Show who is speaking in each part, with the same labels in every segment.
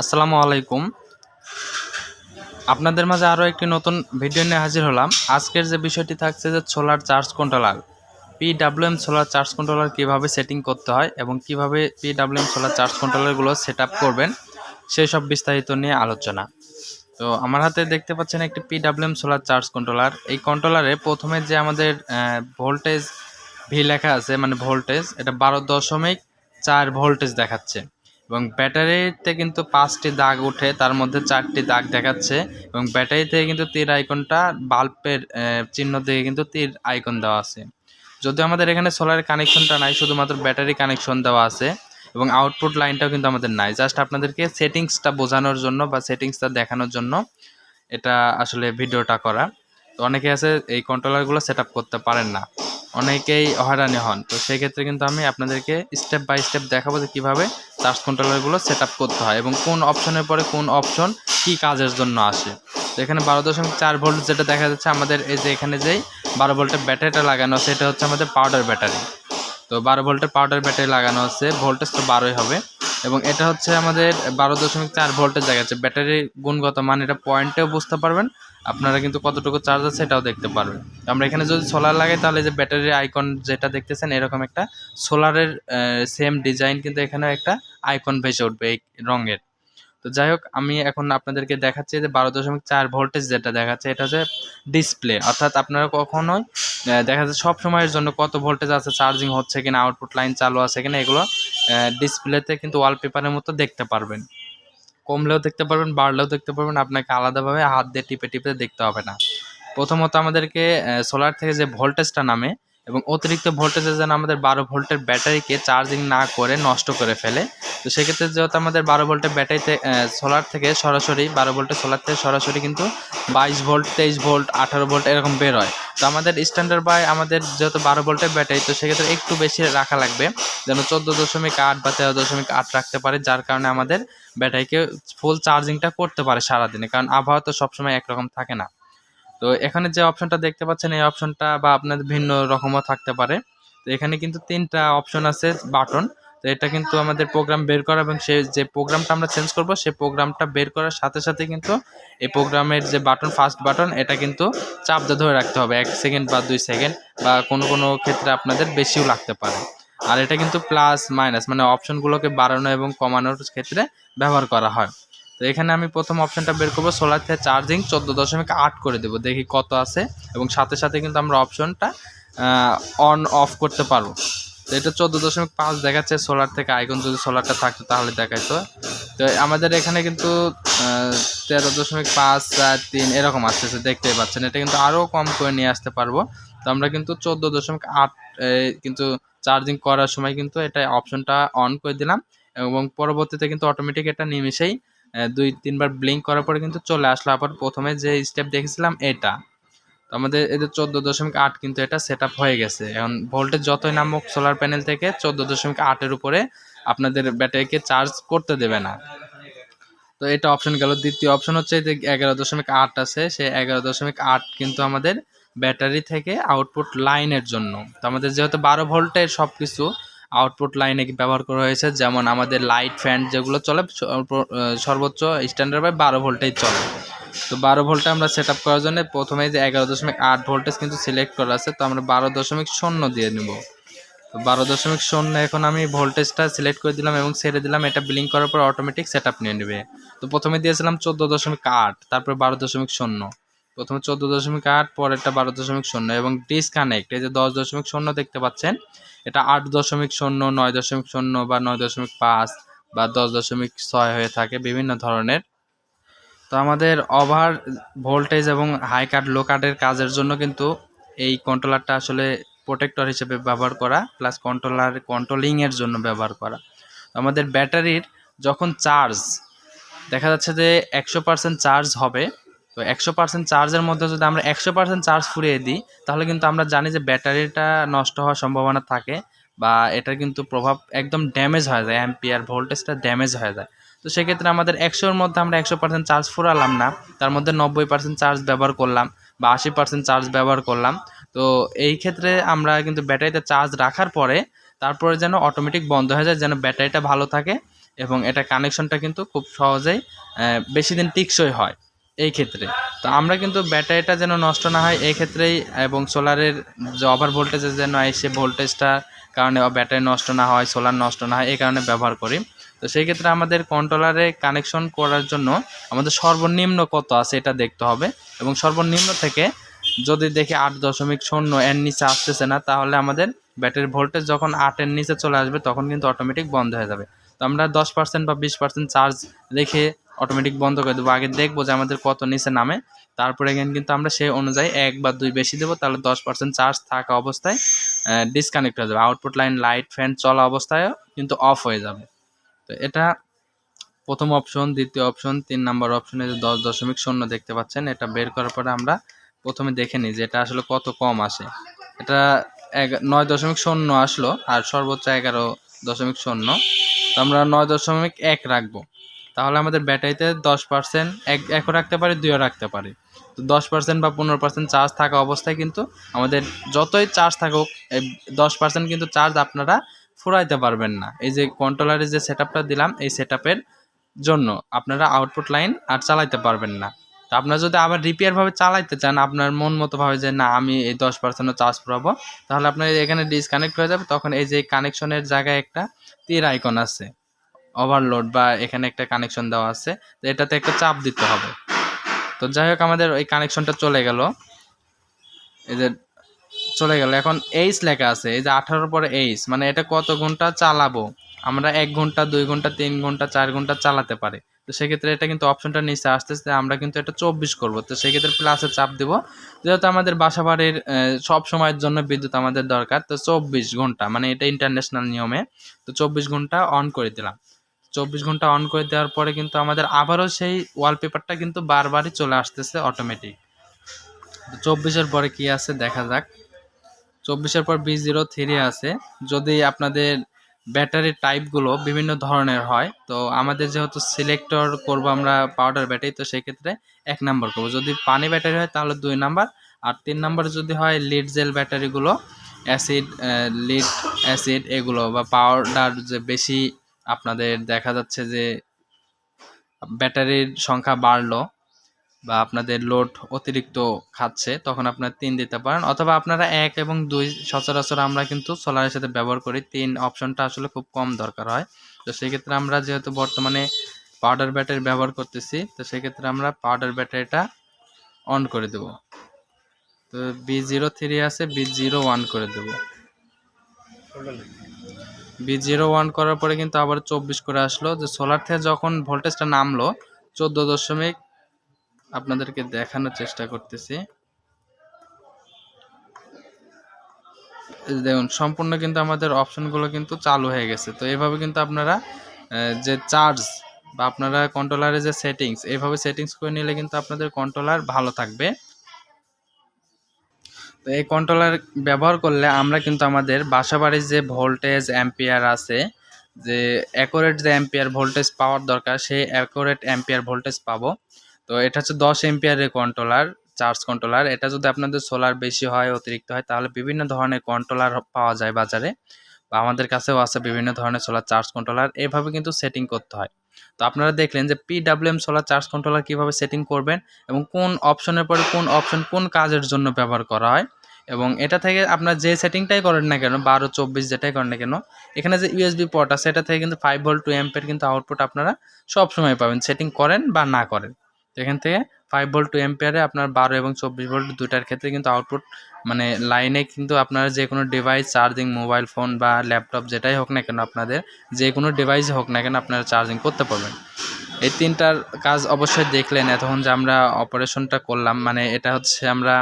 Speaker 1: আসসালামু আলাইকুম। আপনাদের মাঝে আরও একটি নতুন ভিডিও নিয়ে হাজির হলাম। আজকের যে বিষয়টি থাকছে যে solar charge controller PWM solar charge controller কীভাবে সেটিং করতে হয় এবং কীভাবে পিডাব্লিউএম সোলার চার্জ কন্ট্রোলারগুলো সেট করবেন, সেই সব বিস্তারিত নিয়ে আলোচনা। তো আমার হাতে দেখতে পাচ্ছেন একটি পিডাব্লিউএম সোলার চার্জ কন্ট্রোলার এই কন্ট্রোলারে প্রথমে যে আমাদের ভোল্টেজ ভি লেখা আছে মানে ভোল্টেজ এটা বারো দশমিক চার ভোল্টেজ দেখাচ্ছে। এবং ব্যাটারিতে কিন্তু পাঁচটি দাগ উঠে তার মধ্যে চারটি দাগ দেখাচ্ছে এবং ব্যাটারিতে কিন্তু তীর আইকনটা বাল্বের চিহ্ন দিয়ে কিন্তু তীর আইকন দেওয়া আছে। যদিও আমাদের এখানে সোলার কানেকশনটা নাই, শুধুমাত্র ব্যাটারি কানেকশন দেওয়া আছে এবং আউটপুট লাইনটাও কিন্তু আমাদের নাই। জাস্ট আপনাদেরকে সেটিংসটা বোঝানোর জন্য বা সেটিংসটা দেখানোর জন্য এটা আসলে ভিডিওটা করা। তো অনেকে আছে এই কন্ট্রোলারগুলো সেট করতে পারেন না। অনেকেই হয়রানি হন। তো সেক্ষেত্রে কিন্তু আমি আপনাদেরকে স্টেপ বাই স্টেপ দেখাবো যে কীভাবে চার্জ কন্ট্রোলারগুলো সেট করতে হয় এবং কোন অপশনের পরে কোন অপশন কি কাজের জন্য আসে। তো এখানে বারো দশমিক চার ভোল্ট যেটা দেখা যাচ্ছে আমাদের এই যে এখানে যেই বারো ভোল্টের ব্যাটারিটা লাগানো আছে, এটা হচ্ছে আমাদের পাউডার ব্যাটারি তো বারো ভোল্টের পাউডার ব্যাটারি লাগানো আছে ভোল্টেজ তো বারোই হবে। এবং এটা হচ্ছে আমাদের বারো দশমিক চার ভোল্টের জায়গা আছে। ব্যাটারির গুণগত মান এটা পয়েন্টেও বুঝতে পারবেন। আপনারা কিন্তু কতটুকু চার্জ আছে এটাও দেখতে পারবেন। আমরা এখানে যদি সোলার লাগাই, তাহলে যে ব্যাটারির আইকন যেটা দেখতেছেন, এরকম একটা সোলারের সেম ডিজাইন কিন্তু এখানে একটা আইকন ভেসে উঠবে এই রঙের। তো যাই হোক, আমি এখন আপনাদেরকে দেখাচ্ছি যে বারো দশমিক চার ভোল্টেজ যেটা দেখাচ্ছে, এটা হচ্ছে ডিসপ্লে অর্থাৎ আপনারা কখনোই দেখা যাচ্ছে সব সময়ের জন্য কত ভোল্টেজ আছে চার্জিং হচ্ছে কিনা আউটপুট লাইন চালু আছে কিনা, এগুলো ডিসপ্লেতে কিন্তু ওয়ালপেপারের মতো দেখতে পারবেন। কমলেও দেখতে পারবেন, বাড়লেও দেখতে পারবেন, আপনাকে আলাদাভাবে হাত দিয়ে টিপে টিপে দেখতে হবে না। প্রথমত আমাদেরকে সোলার থেকে যে ভোল্টেজটা নামে এবং অতিরিক্ত ভোল্টেজে যেন আমাদের বারো ভোল্টের ব্যাটারিকে চার্জিং না করে নষ্ট করে ফেলে। তো সেক্ষেত্রে যেহেতু আমাদের বারো ভোল্টের ব্যাটারিতে সোলার থেকে সরাসরি, বারো ভোল্টের সোলার থেকে সরাসরি কিন্তু বাইশ ভোল্ট, তেইশ ভোল্ট, আঠারো ভোল্ট এরকম বের হয়। তো আমাদের স্ট্যান্ডার্ড বাই আমাদের যেহেতু বারো ভোল্টের ব্যাটারি, তো সেক্ষেত্রে একটু বেশি রাখা লাগবে। যেন চোদ্দ দশমিক আট বা তেরো দশমিক আট রাখতে পারে, যার কারণে আমাদের ব্যাটারিকে ফুল চার্জিংটা করতে পারে সারাদিনে। কারণ আবহাওয়া তো সবসময় একরকম থাকে না। তো এখানে যে অপশনটা দেখতে পাচ্ছেন, এই অপশনটা বা আপনাদের ভিন্ন রকমও থাকতে পারে। তো এখানে কিন্তু তিনটা অপশন আছে বাটন তো এটা কিন্তু আমাদের প্রোগ্রাম বের করা এবং সে যে প্রোগ্রামটা আমরা চেঞ্জ করব সেই প্রোগ্রামটা বের করার সাথে সাথে কিন্তু এই প্রোগ্রামের যে বাটন ফার্স্ট বাটন এটা কিন্তু চাপ দিয়ে ধরে রাখতে হবে। এক সেকেন্ড বা দুই সেকেন্ড বা কোনো কোনো ক্ষেত্রে আপনাদের বেশিও লাগতে পারে। আর এটা কিন্তু প্লাস মাইনাস মানে অপশনগুলোকে বাড়ানো এবং কমানোর ক্ষেত্রে ব্যবহার করা হয়। তো এখানে আমি প্রথম অপশনটা বের করব সোলার থেকে চার্জিং চোদ্দ দশমিক আট করে দেবো। দেখি কত আছে এবং সাথে সাথে কিন্তু আমরা অপশনটা অন অফ করতে পারব। তো এটা চোদ্দ দশমিক পাঁচ দেখাচ্ছে সোলার থেকে আইকন যদি সোলারটা থাকতো তাহলে দেখাইতো। তো আমাদের এখানে কিন্তু তেরো দশমিক পাঁচ চার তিন এরকম আসতেছে, দেখতেই পাচ্ছেন। এটা কিন্তু আরও কম করে নিয়ে আসতে পারব। তো আমরা কিন্তু চোদ্দ দশমিক আট কিন্তু চার্জিং করার সময় কিন্তু এটা অপশনটা অন করে দিলাম এবং পরবর্তীতে কিন্তু অটোমেটিক এটা নিমিশেই দুই, তিনবার ব্লিঙ্ক করার পরে কিন্তু চলে আসলো। আবার প্রথমে যে স্টেপ দেখেছিলাম, এটা। তো আমাদের এদের চোদ্দ দশমিক আট কিন্তু এটা সেট হয়ে গেছে। এখন ভোল্টেজ যতই নামুক সোলার প্যানেল থেকে, চোদ্দ দশমিক আটের উপরে আপনাদের ব্যাটারিকে চার্জ করতে দেবে না। তো এটা অপশন গেল। দ্বিতীয় অপশন হচ্ছে যে এগারো দশমিক আট আছে সে এগারো দশমিক আট কিন্তু আমাদের ব্যাটারি থেকে আউটপুট লাইনের জন্য। তো আমাদের যেহেতু বারো ভোল্টের সব কিছু আউটপুট লাইনে ব্যবহার করা হয়েছে, যেমন আমাদের লাইট ফ্যান যেগুলো চলে সর্বোচ্চ স্ট্যান্ডার্ড বাই বারো ভোল্টেই চলে। তো বারো ভোল্টে আমরা সেট আপ করার জন্য প্রথমে যে এগারো দশমিক আট ভোল্টেজ কিন্তু সিলেক্ট করা আছে, তো আমরা বারো দশমিক শূন্য দিয়ে নেব। তো বারো দশমিক শূন্য এখন আমি ভোল্টেজটা সিলেক্ট করে দিলাম এবং ছেড়ে দিলাম, এটা বিলিং করার পর অটোমেটিক সেট আপ নিয়ে নেবে। তো প্রথমে দিয়েছিলাম চোদ্দ দশমিক আট, তারপরে বারো দশমিক শূন্য। প্রথমে চোদ্দ দশমিক আট, পরেরটা বারো দশমিক শূন্য এবং ডিসকানেক্ট এই যে দশ দশমিক শূন্য দেখতে পাচ্ছেন, এটা আট দশমিক শূন্য, নয় দশমিক শূন্য বা নয় দশমিক পাঁচ বা দশ দশমিক ছয় হয়ে থাকে বিভিন্ন ধরনের। তো আমাদের ওভার ভোল্টেজ এবং হাই কাট লো কাটের কাজের জন্য কিন্তু এই কন্ট্রোলারটা আসলে প্রোটেক্টর হিসেবে ব্যবহার করা প্লাস কন্ট্রোলার কন্ট্রোলিংয়ের জন্য ব্যবহার করা। আমাদের ব্যাটারির যখন চার্জ দেখা যাচ্ছে যে একশো পার্সেন্ট চার্জ হবে তো একশো পার্সেন্ট চার্জের মধ্যে যদি আমরা একশো পার্সেন্ট চার্জ ফুরিয়ে দিই, তাহলে কিন্তু আমরা জানি যে ব্যাটারিটা নষ্ট হওয়ার সম্ভাবনা থাকে বা এটার কিন্তু প্রভাব একদম ড্যামেজ হয়ে যায় অ্যাম্পিয়ার ভোল্টেজটা ড্যামেজ হয়ে যায়। তো সেক্ষেত্রে আমাদের একশোর মধ্যে আমরা একশো পার্সেন্ট চার্জ ফুরালাম না, তার মধ্যে নব্বই পার্সেন্ট চার্জ ব্যবহার করলাম বা আশি পার্সেন্ট চার্জ ব্যবহার করলাম। তো এই ক্ষেত্রে আমরা কিন্তু ব্যাটারিতে চার্জ রাখার পরে তারপরে যেন অটোমেটিক বন্ধ হয়ে যায়, যেন ব্যাটারিটা ভালো থাকে এবং এটা কানেকশনটা কিন্তু খুব সহজেই বেশি দিন টিকসই হয়। এই ক্ষেত্রে। তো আমরা কিন্তু ব্যাটারিটা যেন নষ্ট না হয় এই ক্ষেত্রেই এবং সোলারের যে ওভার ভোল্টেজের যেন এসে ভোল্টেজটা কারণে ব্যাটারি নষ্ট না হয় সোলার নষ্ট না হয়, এই কারণে ব্যবহার করি। তো সেই ক্ষেত্রে আমাদের কন্ট্রোলারে কানেকশন করার জন্য আমাদের সর্বনিম্ন কত আছে এটা দেখতে হবে এবং সর্বনিম্ন থেকে যদি দেখি আট দশমিক শূন্য এর নিচে আসতেছে না, তাহলে আমাদের ব্যাটারির ভোল্টেজ যখন আটের নিচে চলে আসবে, তখন কিন্তু অটোমেটিক বন্ধ হয়ে যাবে। তো আমরা দশ পার্সেন্ট বা বিশ পার্সেন্ট চার্জ রেখে অটোমেটিক বন্ধ করে দেবো। আগে দেখব যে আমাদের কত নিচে নামে। তারপরে এখানে কিন্তু আমরা সেই অনুযায়ী এক বা দুই বেশি দেবো, তাহলে দশ পার্সেন্ট চার্জ থাকা অবস্থায় ডিসকানেক্ট হয়ে যাবে। আউটপুট লাইন লাইট ফ্যান চলা অবস্থায় কিন্তু অফ হয়ে যাবে। তো এটা প্রথম অপশন দ্বিতীয় অপশন তিন নাম্বার অপশনে যে দশ দশমিক শূন্য দেখতে পাচ্ছেন, এটা বের করার পরে আমরা প্রথমে দেখে নিই যে এটা আসলে কত কম আসে। এটা এক নয় দশমিক শূন্য আসলো, আর সর্বোচ্চ এগারো দশমিক শূন্য। তো আমরা নয় দশমিক এক রাখব। তাহলে আমাদের ব্যাটারিতে দশ পার্সেন্ট এক, একও রাখতে পারি, দুইও রাখতে পারি। তো দশ পার্সেন্ট বা পনেরো পার্সেন্ট চার্জ থাকা অবস্থায় কিন্তু আমাদের যতই চার্জ থাকুক, এই দশ পার্সেন্ট কিন্তু চার্জ আপনারা ফুরাইতে পারবেন না। এই যে কন্ট্রোলারের যে সেট দিলাম, এই সেট জন্য আপনারা আউটপুট লাইন আর চালাইতে পারবেন না। তো আপনারা যদি আবার রিপেয়ারভাবে চালাইতে চান, আপনার মন মতো ভাবে যে না, আমি এই দশ পার্সেন্টও চার্জ পুরাবো তাহলে আপনার এখানে ডিসকানেক্ট হয়ে যাবে, তখন এই যে কানেকশনের জায়গায় একটা তীর আইকন আছে। ওভারলোড বা এখানে একটা কানেকশন দেওয়া আছে, তো এটাতে একটা চাপ দিতে হবে। তো যাই হোক, আমাদের ওই কানেকশনটা চলে গেল। এই যে চলে গেল। এখন এইচ লেখা আছে, এই যে আঠারোর পরে এইচ মানে এটা কত ঘণ্টা চালাবো? আমরা এক ঘণ্টা, দুই ঘণ্টা, তিন ঘণ্টা, চার ঘণ্টা চালাতে পারি। তো সেক্ষেত্রে এটা কিন্তু অপশনটা নিচে আসতেছে আমরা কিন্তু এটা চব্বিশ করব। তো সেক্ষেত্রে প্লাসে চাপ দিব। যেহেতু আমাদের বাসা বাড়ির সব সময়ের জন্য বিদ্যুৎ আমাদের দরকার, তো চব্বিশ ঘণ্টা মানে এটা ইন্টারন্যাশনাল নিয়মে, তো চব্বিশ ঘণ্টা অন করে দিলাম। চব্বিশ ঘণ্টা অন করে দেওয়ার পরে কিন্তু আমাদের আবারও সেই ওয়ালপেপারটা কিন্তু বারবারই চলে আসতেছে অটোমেটিক চব্বিশের পরে কি আছে দেখা যাক। চব্বিশের পর বি জিরো থ্রি আছে। যদি আপনাদের ব্যাটারির টাইপগুলো বিভিন্ন ধরনের হয়, তো আমাদের যেহেতু সিলেক্টর করব আমরা পাউডার ব্যাটারি তো সেক্ষেত্রে এক নাম্বার করব। যদি পানি ব্যাটারি হয় তাহলে দুই নাম্বার আর তিন নাম্বার যদি হয় লিড জেল ব্যাটারিগুলো অ্যাসিড লিড অ্যাসিড এগুলো বা পাউডার যে বেশি আপনাদের দেখা যাচ্ছে যে ব্যাটারির সংখ্যা বাড়লো বা আপনাদের লোড অতিরিক্ত খাচ্ছে, তখন আপনারা তিন দিতে পারেন। অথবা আপনারা এক এবং দুই সচরাচর আমরা কিন্তু সোলারের সাথে ব্যবহার করি। তিন অপশনটা আসলে খুব কম দরকার হয়। তো সেক্ষেত্রে আমরা যেহেতু বর্তমানে পাউডার ব্যাটারি ব্যবহার করতেছি, তো সেক্ষেত্রে আমরা পাউডার ব্যাটারিটা অন করে দেব। তো বি জিরো থ্রি আছে বি জিরো ওয়ান করে দেব। বি জিরো ওয়ান করার পরে কিন্তু আবার চব্বিশ করে আসলো। যে সোলার থেকে যখন ভোল্টেজটা নামলো, চোদ্দ দশমিক আপনাদেরকে দেখানোর চেষ্টা করতেছি। দেখুন, সম্পূর্ণ কিন্তু আমাদের অপশনগুলো কিন্তু চালু হয়ে গেছে। তো এইভাবে কিন্তু আপনারা যে চার্জ বা আপনারা কন্ট্রোলারের যে সেটিংস এইভাবে সেটিংস করে নিলে কিন্তু আপনাদের কন্ট্রোলার ভালো থাকবে। তো এই কন্ট্রোলার ব্যবহার করলে আমরা কিন্তু আমাদের বাসাবাড়ির যে ভোল্টেজ অ্যাম্পিয়ার আছে, যে অ্যাকোরেট যে অ্যাম্পিয়ার ভোল্টেজ পাওয়ার দরকার, সেই অ্যাকোরেট অ্যাম্পিয়ার ভোল্টেজ পাবো। তো এটা হচ্ছে দশ এম্পিয়ারের কন্ট্রোলার চার্জ কন্ট্রোলার এটা যদি আপনাদের সোলার বেশি হয়, অতিরিক্ত হয়, তাহলে বিভিন্ন ধরনের কন্ট্রোলার পাওয়া যায় বাজারে। বা আমাদের কাছেও আছে বিভিন্ন ধরনের সোলার চার্জ কন্ট্রোলার এভাবে কিন্তু সেটিং করতে হয়। তো আপনারা দেখলেন যে পিডাব্লিউএম সোলার চার্জ কন্ট্রোলার কীভাবে সেটিং করবেন এবং কোন অপশনের পরে কোন অপশন কোন কাজের জন্য ব্যবহার করা হয়। এবং এটা থেকে আপনার যে সেটিংটাই করেন না কেন, বারো, চব্বিশ যেটাই করেন না কেন, এখানে যে ইউএসবি পট আছে, এটা থেকে কিন্তু ফাইভ ভোল্ট টু এম্পের কিন্তু আউটপুট আপনারা সবসময় পাবেন সেটিং করেন বা না করেন। এখান থেকে ফাইভ ভোল্ট টু এম্পিয়ারে আপনার বারো এবং চব্বিশ ভোল্ট দুটার ক্ষেত্রে কিন্তু আউটপুট মানে লাইনে কিন্তু আপনারা যে কোনো ডিভাইস চার্জিং মোবাইল ফোন বা ল্যাপটপ যেটাই হোক না কেন আপনাদের, যে কোনো ডিভাইস হোক না কেন আপনারা চার্জিং করতে পারবেন। এই তিনটার কাজ অবশ্যই দেখলেন এতক্ষণ যে আমরা অপারেশনটা করলাম মানে এটা হচ্ছে আমরা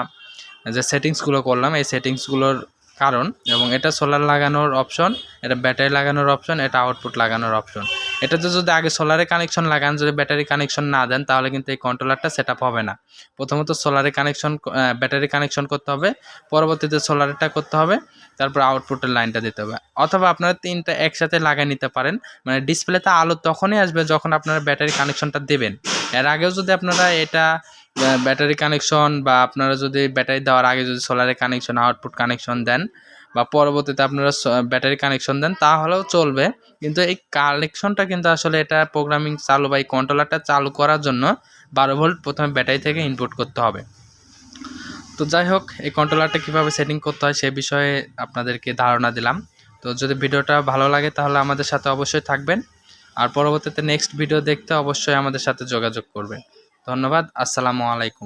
Speaker 1: যে সেটিংসগুলো করলাম, এই সেটিংসগুলোর কারণ এবং এটা সোলার লাগানোর অপশন এটা ব্যাটারি লাগানোর অপশন এটা আউটপুট লাগানোর অপশন এটাতে যদি আগে সোলারে কানেকশন লাগান, যদি ব্যাটারি কানেকশন না দেন, তাহলে কিন্তু এই কন্ট্রোলারটা সেট হবে না। প্রথমত সোলারে কানেকশন ব্যাটারি কানেকশন করতে হবে, পরবর্তীতে সোলারেরটা করতে হবে, তারপর আউটপুটের লাইনটা দিতে হবে। অথবা আপনারা তিনটা একসাথে লাগিয়ে নিতে পারেন মানে ডিসপ্লেতে আলো তখনই আসবে যখন আপনারা ব্যাটারি কানেকশনটা দেবেন। এর আগেও যদি আপনারা এটা ব্যাটারি কানেকশন বা আপনারা যদি ব্যাটারি দেওয়ার আগে যদি সোলারে কানেকশন আউটপুট কানেকশন দেন বা পরবর্তীতে আপনারা ব্যাটারি কানেকশন দেন, তাহলেও চলবে। কিন্তু এই কানেকশনটা কিন্তু আসলে এটা প্রোগ্রামিং চালু বা এই কন্ট্রোলারটা চালু করার জন্য বারো ভোল্ট প্রথমে ব্যাটারি থেকে ইনপুট করতে হবে। তো যাই হোক, এই কন্ট্রোলারটা কীভাবে সেটিং করতে হয় সে বিষয়ে আপনাদেরকে ধারণা দিলাম। তো যদি ভিডিওটা ভালো লাগে তাহলে আমাদের সাথে অবশ্যই থাকবেন। আর পরবর্তীতে নেক্সট ভিডিও দেখতে অবশ্যই আমাদের সাথে যোগাযোগ করবেন। ধন্যবাদ, আসসালামু আলাইকুম।